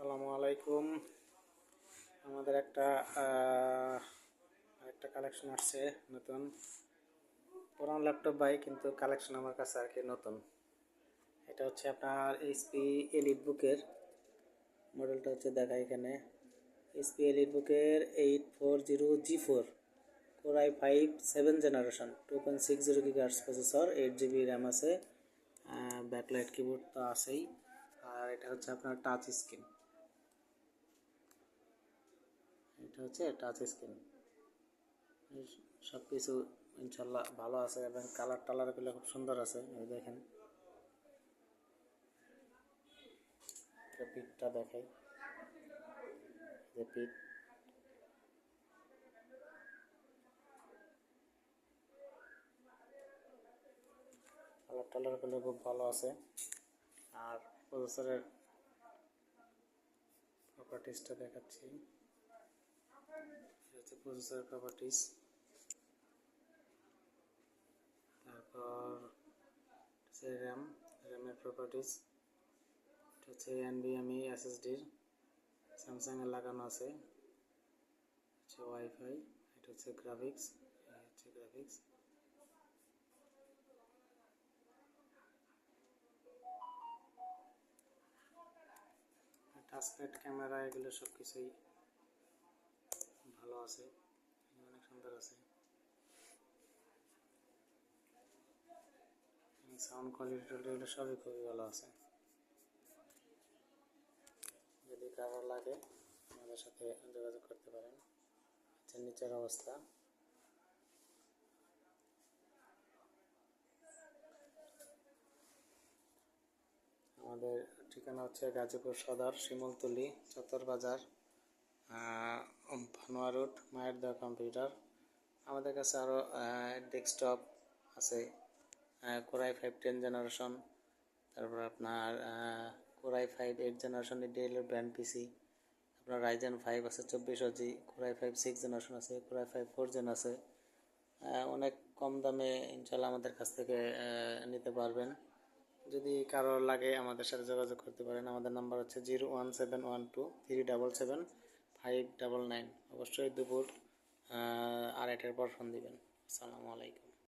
আসসালামু আলাইকুম। আমাদের একটা একটা কালেকশন আসছে নতুন। পুরান ল্যাপটপ বাই কিন্তু কালেকশন আমার কাছে আর কি নতুন। এটা হচ্ছে আপনার এইচপি এলিট বুকের মডেলটা হচ্ছে দেখা এখানে। এইচপি এলিট বুকের eight four zero G four core i five seven generation two point six zero gigahertz processor eight GB RAM আছে। ব্যাকলাইট কিবোর্ড তো আছেই। আর এটা হচ্ছে আপনার টাচ স্ক্রিন এটা হচ্ছে টাচ স্ক্রিন সব কিছু ইনশাল্লাহ ভালো আছে এবং কালার টালারগুলো খুব সুন্দর আছে, এই দেখেন। পিঠটা দেখাই। যে পিঠ। কালার টালারগুলো খুব ভালো আছে। আর প্রসেসরের প্রপার্টিসটা দেখাচ্ছি। হচ্ছে প্রসেসর প্রপার্টিস তারপর হচ্ছে র্যাম র্যামের প্রপার্টিস এটা হচ্ছে এনবিএমই এসএসডির স্যামসাংয়ে লাগানো আছে। হচ্ছে ওয়াইফাই এটা হচ্ছে গ্রাফিক্স হচ্ছে গ্রাফিক্স টাচপ্যাড ক্যামেরা এগুলো সব কিছুই আছে অনেক সুন্দর আছে। সাউন্ড কোয়ালিটি সবই খুবই ভালো আছে। যদি কারও লাগে, আমাদের সাথে যোগাযোগ করতে পারেন। হচ্ছে নিচের অবস্থা। আমাদের ঠিকানা হচ্ছে গাজীপুর সদর, শিমুলতলি, চত্বর বাজার। ভানুয়া মায়ের দেওয়া কম্পিউটার আমাদের কাছে আরও ডেস্কটপ আছে কোরাই ফাইভ টেন জেনারেশন তারপর আপনার core i five eight generation ডেলের ব্র্যান্ড পিসি আপনার রাইজেন ফাইভ আছে, চব্বিশ G core i five six generation আছে core i five four gen আছে। অনেক কম দামে ইনশাল্লাহ আমাদের কাছ থেকে নিতে পারবেন। যদি কারও লাগে আমাদের সাথে যোগাযোগ করতে পারেন, আমাদের নাম্বার হচ্ছে zero one seven one two three double seven five double nine অবশ্যই দুপুর আর আড়াইটার পর ফোন দিবেন। আসসালামু আলাইকুম।